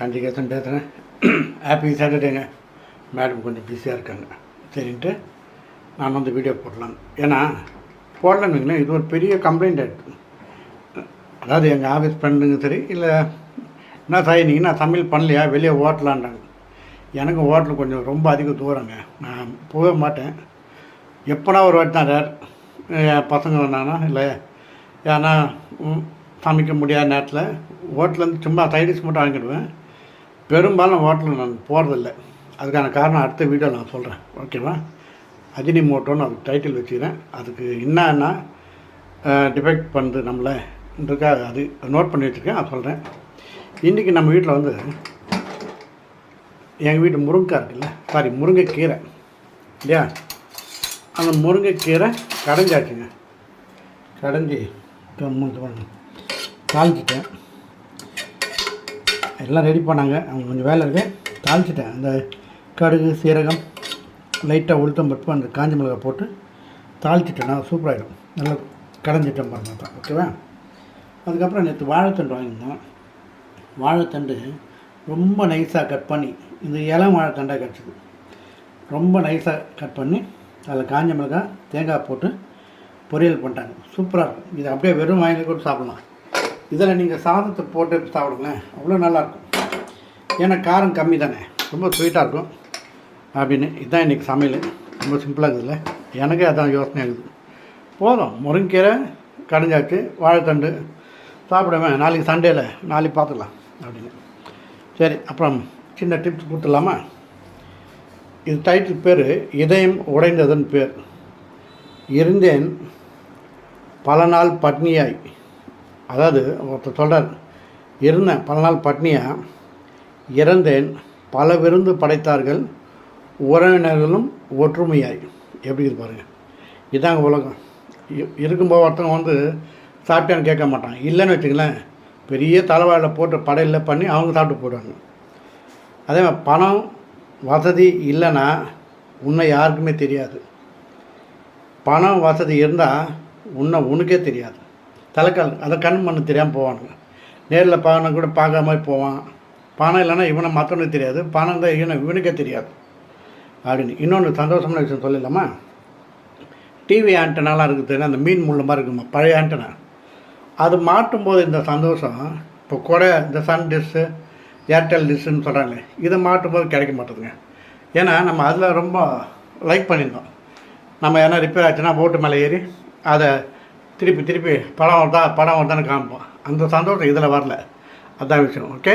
கண்டிகேசன் பேசுகிறேன் happy சாட்டர்டேங்க madam கொஞ்சம் பிஸியாக இருக்காங்க. சரின்ட்டு நான் வந்து வீடியோ போடலாம். ஏன்னா போடலன்னு இது ஒரு பெரிய கம்ப்ளைண்ட் ஆகிடுது அதாவது எங்கள் ஆஃபீஸ் ஃப்ரெண்டுங்க சரி இல்லை என்ன சாய் நீங்கள் நான் சமையல் பண்ணலையா? வெளியே ஓட்டலான்றாங்க. எனக்கு ஹோட்டல் கொஞ்சம் ரொம்ப அதிக தூரங்க. நான் போகவே மாட்டேன். எப்போனா ஒரு வாட்டி தான் ரேர் என் பசங்க வந்தாங்கன்னா இல்லை ஏன்னா சமைக்க முடியாத நேரத்தில் ஹோட்டலேருந்து சும்மா சைடிஷ் மட்டும் வாங்கிடுவேன். பெரும்பாலும் ஹோட்டலில் நான் போகிறதில்ல அதுக்கான காரணம் அடுத்த வீடியோ நான் சொல்கிறேன் ஓகேவா? அஜினி மோட்டோன்னு அதுக்கு டைட்டில் வச்சுக்கிறேன். அதுக்கு என்னன்னா டிஃபெக்ட் பண்ணுது நம்மளைன்றதுக்காக அது நோட் பண்ணி வச்சுருக்கேன். நான் சொல்கிறேன் இன்றைக்கி நம்ம வீட்டில் வந்து எங்கள் வீட்டு முருங்கைக்காய் இருக்குல்ல? சாரி முருங்கைக்கீரை. இல்லையா? அந்த முருங்கைக்கீரை கடைஞ்சாச்சுங்க. கடைஞ்சி தாளிச்சிட்டேன். எல்லாம் ரெடி பண்ணாங்க. அவங்க கொஞ்சம் வேலை இருக்கு. தாளிச்சிட்டேன். அந்த கடுகு சீரகம் லைட்டாக உளுத்தம் பருப்பு அந்த காஞ்ச மிளகாய் போட்டு தாளிச்சிட்டேன்னா சூப்பராகிடும் நல்லா கடைஞ்சிட்டேன் பாருங்க. தான் ஓகேவா அதுக்கப்புறம் நேற்று வாழைத்தண்டு வாங்கியிருந்தோம். வாழைத்தண்டு ரொம்ப நைஸாக கட் பண்ணி இந்த இளம் வாழைத்தண்டாக கிடச்சிது. ரொம்ப நைஸாக கட் பண்ணி அதில் காஞ்ச மிளகாய் தேங்காய் போட்டு பொரியல் பண்ணிட்டாங்க. சூப்பராக இருக்கும். இது அப்படியே வெறும் வாங்கி கூட சாப்பிடலாம். இதில் நீங்கள் சாதத்தை போட்டு சாப்பிடுங்களேன். அவ்வளோ நல்லாயிருக்கும். ஏன்னா காரம் கம்மி தானே. ரொம்ப ஸ்வீட்டாக இருக்கும். அப்படின்னு இதுதான் இன்றைக்கி சமையல். ரொம்ப சிம்பிளாக இருக்குதுல்ல எனக்கே அதான் யோசனை இருக்குது. போதும். முருங்கீரை கடைஞ்சாச்சு வாழைத்தண்டு. சாப்பிடுவேன் நாளைக்கு சண்டேல நாளைக்கு பார்த்துக்கலாம் அப்படின்னு. சரி அப்புறம் சின்ன டிப்ஸ் கொடுத்துடலாமா? இது டைட்டில் பேர் இதயம் உடைந்ததன் பேர். இருந்தேன் பல நாள் பட்னியாய். அதாவது ஒருத்தர் சொல்கிறார் இருந்தேன் பல நாள் பட்னியாக இறந்தேன் பல விருந்து படைத்தார்கள் உறவினர்களும் ஒற்றுமையாய். எப்படி இருக்கு இதாங்க உலகம். இ- இருக்கும்போது ஒருத்தவங்க வந்து சாப்பிட்டேன்னு கேட்க மாட்டான். இல்லைன்னு வச்சுங்களேன் பெரிய தலைவாழில் போட்டு படையில் பண்ணி அவங்க சாப்பிட்டு போயிடுவாங்க. அதே மாதிரி பணம் வசதி இல்லைன்னா உன்னை யாருக்குமே தெரியாது. பணம் வசதி இருந்தால் உன்னை உனக்கே தெரியாது. தலைக்கால் அதை கண் பண்ண தெரியாமல் போவானுங்க. நேரில் பானை கூட பார்க்காம போவான். பணம் இல்லைன்னா இவனை மற்றவனுக்கு தெரியாது. பணம் தான் இவனை இவனுக்கே தெரியாது. அப்படின்னு. இன்னொன்று சந்தோஷமான விஷயம் சொல்லிடலாமா? டிவி ஆண்டனாலாம் இருக்குது அந்த மீன் முள்ள மாதிரி இருக்குமா? பழைய ஆண்டனா அது மாட்டும் போது இந்த சந்தோஷம் இப்போ கூட இந்த சன் டிஷ்ஷு ஏர்டெல் டிஷ்ஷுன்னு சொல்கிறாங்க இதை மாட்டும் போது கிடைக்க மாட்டேதுங்க. ஏன்னா நம்ம அதில் ரொம்ப லைக் பண்ணியிருந்தோம். நம்ம எதனா ரிப்பேர் ஆச்சுன்னா போட்டு மேலே ஏறி அதை திருப்பி திருப்பி படம் வந்தால் படம் வந்தான்னு காமிப்போம். அந்த சந்தோஷம் இதில் வரல. அதான் விஷயம் ஓகே